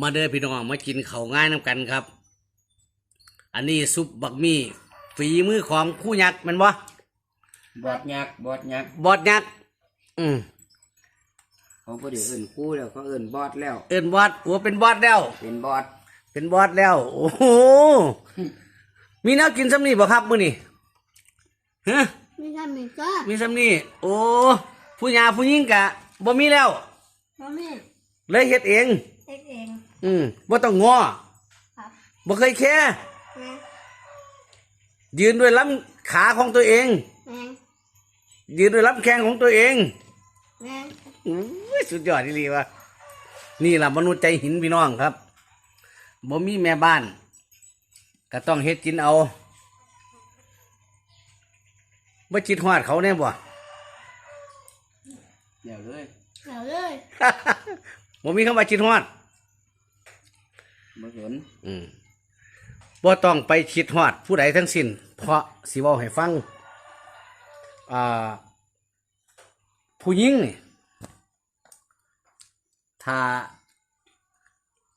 มาเด้อพี่น้องมากินข้าวง่ายน้ำกันครับ อันนี้ซุปบักมี่ฝีมือของคู่ยักษ์แมันวะบอดยักษ์บอดยักษ์บอดยักษ์อืมเขาก็เดี๋ยวเอิ้นคู่แล้วเขาเอิ้นบอดแล้ว เอินบอดหัวเป็นบอดแล้ว เป็นบอดเป็นบอสแล้ว โอ้โหมีแนวกินซ้ำนี่บ่ครับมื้อนี่ฮะไม่ทำอีกก็มีซ้ำนี่โอ้ผู้หญาผู้หญิงกะบ่มีแล้วเพราะแม่เลยเฮ็ดเองเอ็กเองอืมบ่ต้องง้อครับบ่เคยแค่แม่ยืนด้วยลำขาของตัวเอง แม่ยืนด้วยลำแข้งของตัวเองแม่อุ้ยสุดยอดที่ลีวะนี่ล่ะมนุษย์ใจหินพี่น้องครับบ่มีแม่บ้าน ก็ต้องเฮ็ดกินเอาบ่จิตฮอดเขาแน่บ่ เดี๋ยวเลยเอาเลยผมมีคำว่าชิดฮอด บ่เห็นอืมบ่ต้องไปชิดฮอดผู้ใดทั้งสิ้น เพราะสิเว้าให้ฟังอ่าผู้หญิงนี่ถ้า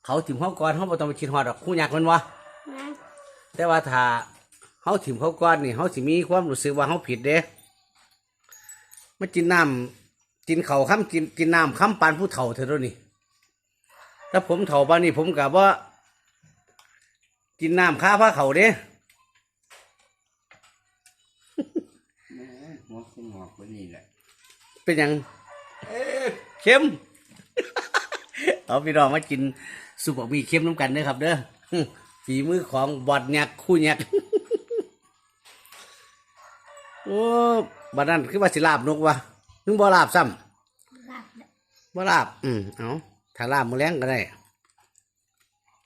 เขาถิ่มเขาก่อนเขาบ่ต้องไปชิดฮอดหรอกคู่ยักษ์มันวะแม่แต่ว่าถ้าเขาถิ่มเขาก่อนนี่เขาสิมีความรู้สึกว่าเขาผิดเด้มากินน้ำกินเขาวค้ำกินกินน้ำค้ำปานผู้เฒ่าเถอะเดี๋ยวนี่ถ้าผมเฒ่าบ้านนี่ผมกับว่า กินน้ำค้าผ้าเขาเด้แหม่หัวขึ้นหอกไว้นี่แหละ เป็นหยังเค็มเอาพี่น้องมากินสุปบะหมี่เค็มน้ำกันเด้อครับ เด้อฝีมือของบอดยักษ์คู่ยักษ์โอ้บัดนั้นคือว่าสิลาบนกวะนึงบ่ลาบซ้ำหลับบ่ลาบ อืมเอาถ้าลาบมือแรงก็ได้